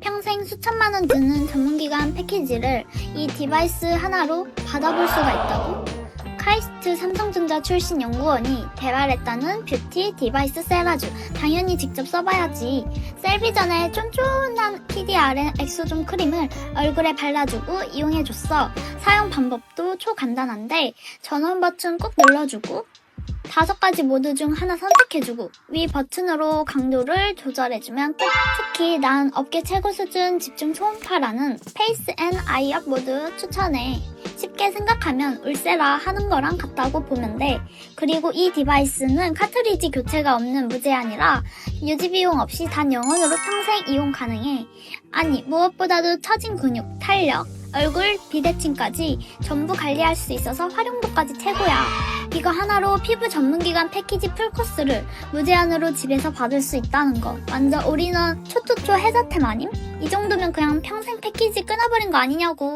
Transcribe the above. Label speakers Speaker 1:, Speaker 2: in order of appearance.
Speaker 1: 평생 수천만 원 드는 전문기관 패키지를 이 디바이스 하나로 받아볼 수가 있다고? 카이스트 삼성전자 출신 연구원이 개발했다는 뷰티 디바이스 세라주. 당연히 직접 써봐야지. 셀비 전에 쫀쫀한 PDRN 엑소존 크림을 얼굴에 발라주고 이용해줬어. 사용 방법도 초간단한데 전원 버튼 꾹 눌러주고 다섯 가지 모드 중 하나 선택해주고 위 버튼으로 강도를 조절해주면 끝. 특히 난 업계 최고 수준 집중 초음파라는 페이스 앤 아이업 모드 추천해. 쉽게 생각하면 울세라 하는 거랑 같다고 보면 돼. 그리고 이 디바이스는 카트리지 교체가 없는 무제한이라 유지 비용 없이 단 영원으로 평생 이용 가능해. 아니 무엇보다도 처진 근육, 탄력, 얼굴, 비대칭까지 전부 관리할 수 있어서 활용도까지 최고야. 이거 하나로 피부 전문기관 패키지 풀코스를 무제한으로 집에서 받을 수 있다는 거. 완전 올인원 초초초 해자템 아님? 이 정도면 그냥 평생 패키지 끊어버린 거 아니냐고.